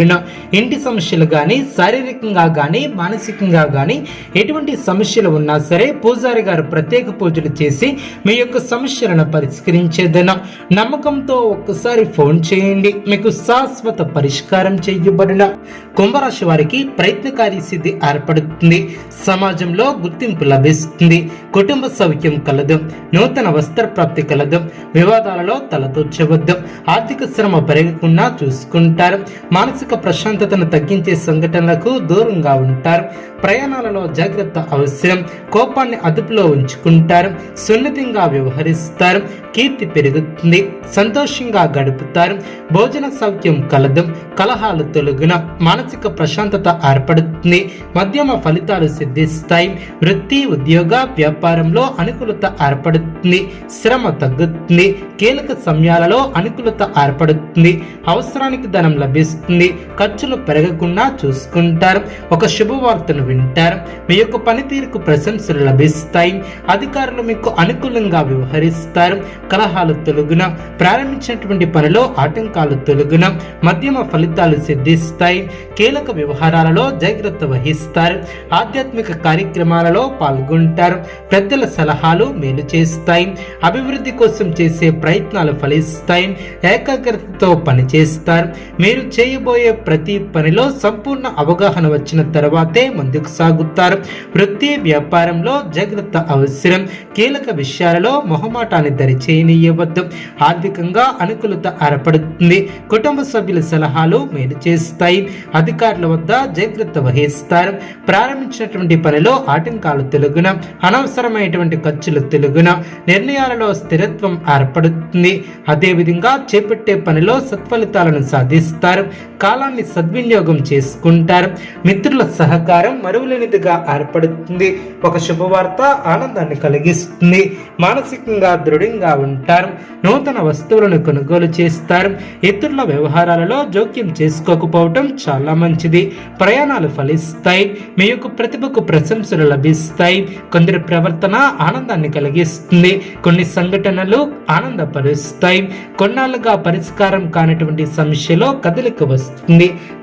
చేయబడిన ఇంటి సమస్యలు కానీ శారీరకంగా కానీ మానసికంగా కానీ ఎటువంటి సమస్యలు ఉన్నా సరే పూజారి గారు ప్రత్యేక పూజలు చేసి మీ యొక్క సమస్యలను పరిష్కరించేదన. నమ్మకంతో ఒక్కసారి ఫోన్ చేయండి. మీకు శాశ్వత పరిష్కారం చేయబడిన కుంభరాశి వారికి ప్రయత్నకారి సిద్ధి ఏర్పడుతుంది. సమాజంలో గుర్తింపు లభిస్తుంది. కుటుంబ సౌఖ్యం కలదు. నూతన వస్త్ర ప్రాప్తి కలదు. వివాదాలలో తలతూర్చవద్దు ఆర్థిక శ్రమ పెరగకుండా చూసుకుంటారు. మానసిక మానసిక ప్రశాంతతను తగ్గించే సంఘటనలకు దూరంగా ఉంటారు. ప్రయాణాలలో జాగ్రత్త అవసరం. కోపాన్ని అదుపులో ఉంచుకుంటారు. సున్నితంగా వ్యవహరిస్తారు. కీర్తి పెరుగుతుంది. సంతోషంగా గడుపుతారు. భోజన సౌఖ్యం కలదు. కలహాలు తొలగున. మానసిక ప్రశాంతత ఏర్పడుతుంది. మధ్యమ ఫలితాలు సిద్ధిస్తాయి. వృత్తి ఉద్యోగ వ్యాపారంలో అనుకూలత ఏర్పడుతుంది. శ్రమ తగ్గుతుంది. కీలక సమయాలలో అనుకూలత ఏర్పడుతుంది. అవసరానికి ధనం లభిస్తుంది. ఖర్చులు పెరగకుండా చూసుకుంటారు. ఒక శుభవార్తను వింటారు. మీ యొక్క పనితీరుకు ప్రశంసలు లభిస్తాయి. అధికారులు మీకు అనుకూలంగా వ్యవహరిస్తారు. కలహాలు తొలగున ప్రారంభించినటువంటి పనిలో ఆటంకాలు తొలగున మధ్యమ ఫలితాలు సిద్ధిస్తాయి. కీలక వ్యవహారాలలో జాగ్రత్త వహిస్తారు. ఆధ్యాత్మిక కార్యక్రమాలలో పాల్గొంటారు. పెద్దల సలహాలు మేలు చేస్తాయి. అభివృద్ధి కోసం చేసే ప్రయత్నాలు ఫలిస్తాయి. ఏకాగ్రతతో పనిచేస్తారు. మీరు చేయబోయే ప్రతి పనిలో సంపూర్ణ అవగాహన వచ్చిన తర్వాతే ముందుకు సాగుతారు. వృత్తి వ్యాపారంలో జాగ్రత్త అవసరం. కీలక విషయాలలో మొహమాటాన్ని దరిచేయనీయవద్దు. ఆర్థికంగా అనుకూలత ఏర్పడుతుంది. కుటుంబ సభ్యుల సలహాలు మేలు చేస్తాయి. అధికారుల వద్ద జాగ్రత్త వహిస్తారు. ప్రారంభించినటువంటి పనిలో ఆటంకాలు తెలుగున అనవసరమైనటువంటి ఖర్చులు తెలుగున నిర్ణయాలలో స్థిరత్వం ఏర్పడుతుంది. అదేవిధంగా చేపట్టే పనిలో సత్ఫలితాలను సాధిస్తారు. కాలాన్ని సద్వినియోగం చేసుకుంటారు. మిత్రుల సహకారం మరువలేనిదిగా ఏర్పడుతుంది. ఒక శుభవార్త ఆనందాన్ని కలిగిస్తుంది. మానసికంగా దృఢంగా ఉంటారు. నూతన వస్తువులను కొనుగోలు చేస్తారు. ఇతరుల వ్యవహారాలలో జోక్యం చేసుకోకపోవటం చాలా మంచిది. ప్రయాణాలు ఫలిస్తాయి. మీ యొక్క ప్రతిభకు ప్రశంసలు లభిస్తాయి. కొందరి ప్రవర్తన ఆనందాన్ని కలిగిస్తుంది. కొన్ని సంఘటనలు ఆనందపరుస్తాయి. కొన్నాళ్ళుగా పరిష్కారం కానటువంటి సమస్యలో కదలిక వస్తుంది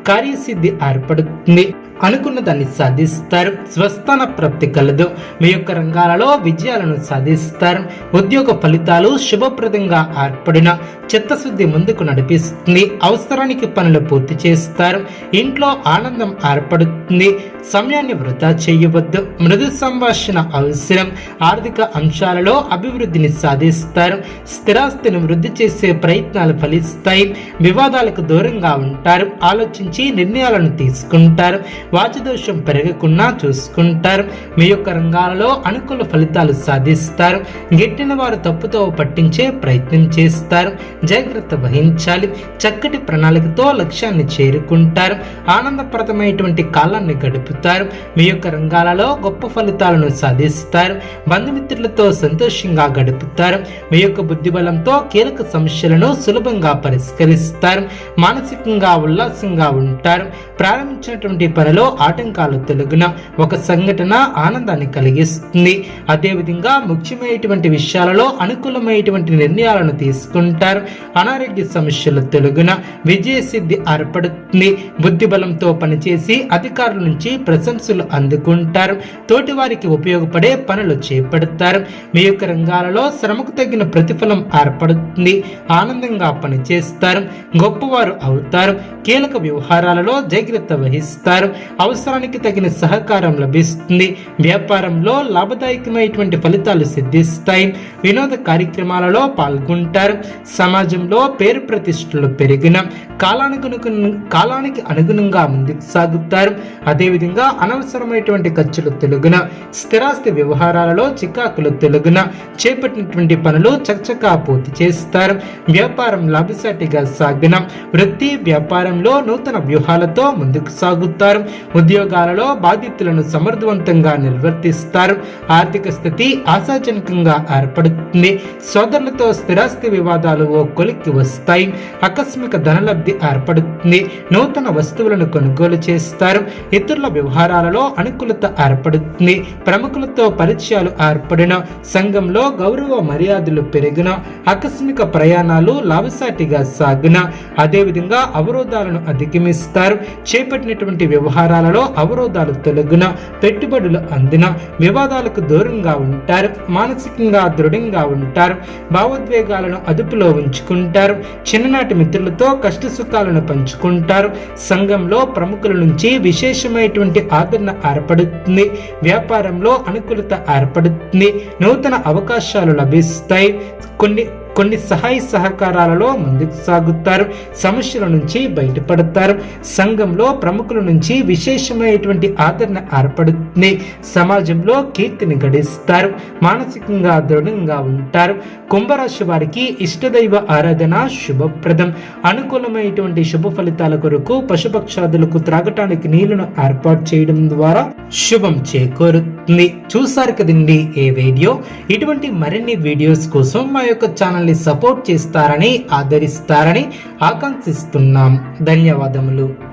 కార్యసిద్ధి ఏర్పడుతుంది అనుకున్న దాన్ని సాధిస్తారు. స్వస్థాన ప్రాప్తి కలదు. మీ యొక్క రంగాలలో విజయాలను సాధిస్తారు. ఉద్యోగ ఫలితాలు శుభప్రదంగా ఏర్పడిన చిత్తశుద్ధి ముందుకు నడిపిస్తుంది. అవసరానికి పనులు పూర్తి చేస్తారు. ఇంట్లో ఆనందం ఏర్పడుతుంది. సమయాన్ని వృధా చేయవద్దు. మృదు సంభాషణ అవసరం. ఆర్థిక అంశాలలో అభివృద్ధిని సాధిస్తారు. స్థిరాస్తిని వృద్ధి చేసే ప్రయత్నాలు ఫలిస్తాయి. వివాదాలకు దూరంగా ఉంటారు. ఆలోచించి నిర్ణయాలను తీసుకుంటారు. వాచదోషం పెరగకుండా చూసుకుంటారు. మీ యొక్క రంగాలలో అనుకూల ఫలితాలు సాధిస్తారు. గిట్టిన వారు తప్పుతో పట్టించే ప్రయత్నం చేస్తారు. జాగ్రత్త వహించాలి. చక్కటి ప్రణాళికతో లక్ష్యాన్ని చేరుకుంటారు. ఆనందప్రదమైనటువంటి కాలాన్ని గడుపుతారు. మీ యొక్క రంగాలలో గొప్ప ఫలితాలను సాధిస్తారు. బంధుమిత్రులతో సంతోషంగా గడుపుతారు. మీ యొక్క బుద్ధిబలంతో కీలక సమస్యలను సులభంగా పరిష్కరిస్తారు. మానసికంగా ఉల్లాసంగా ఉంటారు. ప్రారంభించినటువంటి పనులు ఆటంకాలు తొలగిన ఒక సంఘటన ఆనందాన్ని కలిగిస్తుంది. అదేవిధంగా ముఖ్యమైనటువంటి విషయాలలో అనుకూలమైనటువంటి నిర్ణయాలను తీసుకుంటారు. అనారోగ్య సమస్యలు తొలగిన విజయసిద్ధి ఏర్పడుతుంది. బుద్ధిబలంతో పనిచేసి అధికారుల నుంచి ప్రశంసలు అందుకుంటారు. తోటి వారికి ఉపయోగపడే పనులు చేపడతారు. మీ యొక్క రంగాలలో శ్రమకు తగిన ప్రతిఫలం ఏర్పడుతుంది. ఆనందంగా పనిచేస్తారు. గొప్పవారు అవుతారు. కీలక వ్యవహారాలలో జాగ్రత్త వహిస్తారు. అవసరానికి తగిన సహకారం లభిస్తుంది. వ్యాపారంలో లాభదాయకమైనటువంటి ఫలితాలు సిద్ధిస్తాయి. వినోద కార్యక్రమాలలో పాల్గొంటారు. సమాజంలో పేరు ప్రతిష్టలు పెరిగిన కాలానుగుణ కాలానికి అనుగుణంగా ముందుకు సాగుతారు. అదేవిధంగా అనవసరమైనటువంటి ఖర్చులు తెలుగున స్థిరాస్తి వ్యవహారాలలో చికాకులు తెలుగున చేపట్టినటువంటి పనులు చకచకా పూర్తి చేస్తారు. వ్యాపారం లాభసాటిగా సాగిన వృత్తి వ్యాపారంలో నూతన వ్యూహాలతో ముందుకు సాగుతారు. ఉద్యోగాలలో బాధ్యతలను సమర్థవంతంగా నిర్వర్తిస్తారు. ఆర్థిక స్థితి ఆశాజనకంగా ఏర్పడుతుంది. సోదరులతో స్థిరాస్తి వివాదాలు ఓ కొలిక్కి వస్తాయి. ఆకస్మిక ధనలబ్ధి ఏర్పడుతుంది. నూతన వస్తువులను కొనుగోలు చేస్తారు. ఇతరుల వ్యవహారాలలో అనుకూలత ఏర్పడుతుంది. ప్రముఖులతో పరిచయాలు ఏర్పడిన సంఘంలో గౌరవ మర్యాదలు పెరిగిన ఆకస్మిక ప్రయాణాలు లాభసాటిగా సాగిన అదేవిధంగా అవరోధాలను అధిగమిస్తారు. చేపట్టినటువంటి వ్యవహారాలలో అవరోధాలు తొలగిన పెట్టుబడులు అందిన వివాదాలకు దూరంగా ఉంటారు మానసికంగా దృఢంగా ఉంటారు భావోద్వేగాలను అదుపులో ఉంచుకుంటారు చిన్ననాటి మిత్రులతో కష్ట సుఖాలను పంచుకుంటారు సంఘంలో ప్రముఖుల నుంచి విశేషమైనటువంటి ఆదరణ ఏర్పడుతుంది వ్యాపారంలో అనుకూలత ఏర్పడుతుంది నూతన అవకాశాలు లభిస్తాయి కొన్ని కొన్ని సహాయ సహకారాలలో ముందుకు సాగుతారు సమస్యల నుంచి బయటపడతారు. సంఘంలో ప్రముఖుల నుంచి విశేషమైనటువంటి ఆదరణ ఏర్పడుతుంది. సమాజంలో కీర్తిని గడిస్తారు మానసికంగా దృఢంగా ఉంటారు. కుంభరాశి వారికి ఇష్టదైవ ఆరాధన శుభప్రదం. అనుకూలమైనటువంటి శుభ ఫలితాల కొరకు పశుపక్షాదులకు త్రాగటానికి నీళ్ళను ఏర్పాటు చేయడం ద్వారా శుభం చేకూరుతుంది. చూసారు కదండి ఏ వీడియో? ఇటువంటి మరిన్ని వీడియోస్ కోసం మా యొక్క ఛానల్ ఛానల్ని సపోర్ట్ చేస్తారని ఆదరిస్తారని ఆకాంక్షిస్తున్నాం. ధన్యవాదములు.